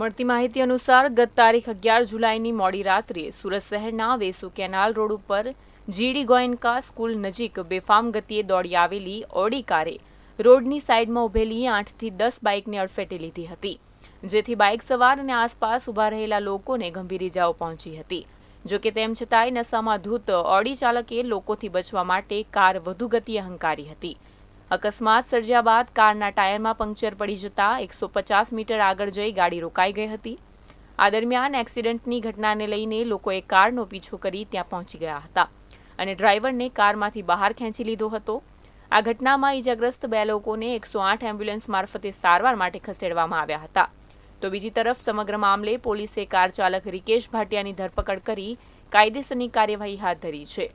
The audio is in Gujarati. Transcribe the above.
મળતી માહિતી અનુસાર ગત તારીખ અગિયાર જુલાઈની મોડી રાત્રે સુરત શહેરના વેસુ કેનાલ રોડ ઉપર જીડી ગોયનકા સ્કૂલ નજીક બેફામ ગતિએ દોડી આવેલી ઓડી કારે રોડની સાઇડમાં ઉભેલી આઠથી દસ બાઇકને અડફેટે લીધી હતી, જેથી બાઇક સવાર અને આસપાસ ઊભા રહેલા લોકોને ગંભીર ઇજાઓ પહોંચી હતી. જોકે તેમ છતાંય નશામાં ધૂત ઓડી ચાલકે લોકોથી બચવા માટે કાર વધુ ગતિએ હંકારી હતી. અકસ્માત સર્જ્યા બાદ કારના ટાયરમાં પંક્ચર પડી જતા એકસો પચાસ મીટર આગળ જઈ ગાડી રોકાઈ ગઈ હતી. આ દરમિયાન એક્સિડન્ટની ઘટનાને લઈને લોકોએ કારનો પીછો કરી ત્યાં પહોંચી ગયા હતા અને ડ્રાઈવરને કારમાંથી બહાર ખેંચી લીધો હતો. આ ઘટનામાં ઈજાગ્રસ્ત બે લોકોને એકસો આઠ એમ્બ્યુલન્સ મારફતે સારવાર માટે ખસેડવામાં આવ્યા હતા. તો બીજી તરફ સમગ્ર મામલે પોલીસે કાર ચાલક રિકેશ ભાટિયાની ધરપકડ કરી કાયદેસરની કાર્યવાહી હાથ ધરી છે.